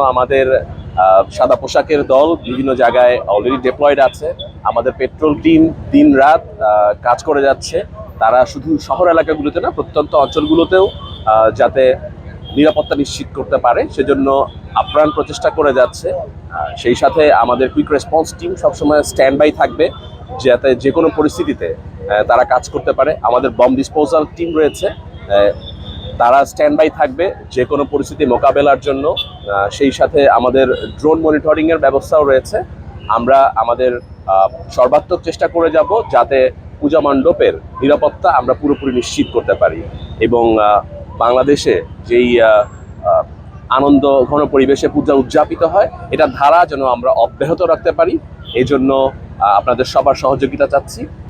আমাদের সাদা পোশাকের দল বিভিন্ন জায়গায় অলরেডি ডেপ্লয়েড আছে। আমাদের পেট্রোল টিম দিন রাত কাজ করে যাচ্ছে। তারা শুধু শহর এলাকাগুলোতে না, প্রত্যন্ত অঞ্চলগুলোতেও যাতে নিরাপত্তা নিশ্চিত করতে পারে। সেজন্য আপ্রাণ প্রচেষ্টা করে যাচ্ছে। সেই সাথে আমাদের কুইক রেসপন্স টিম সবসময় স্ট্যান্ড বাই থাকবে, যাতে যে কোনো পরিস্থিতিতে তারা কাজ করতে পারে। আমাদের বম ডিসপোজাল টিম রয়েছে তারা স্ট্যান্ড বাই থাকবে যে কোনো পরিস্থিতি মোকাবেলার জন্য। সেই সাথে আমাদের ড্রোন মনিটরিংয়ের ব্যবস্থাও রয়েছে। আমরা আমাদের সর্বাত্মক চেষ্টা করে যাব যাতে পূজা মণ্ডপের নিরাপত্তা আমরা পুরোপুরি নিশ্চিত করতে পারি এবং বাংলাদেশে যেই আনন্দ ঘন পরিবেশে পূজা উদযাপিত হয়, এটা ধারা যেন আমরা অব্যাহত রাখতে পারি। এই জন্য আপনাদের সবার সহযোগিতা চাচ্ছি।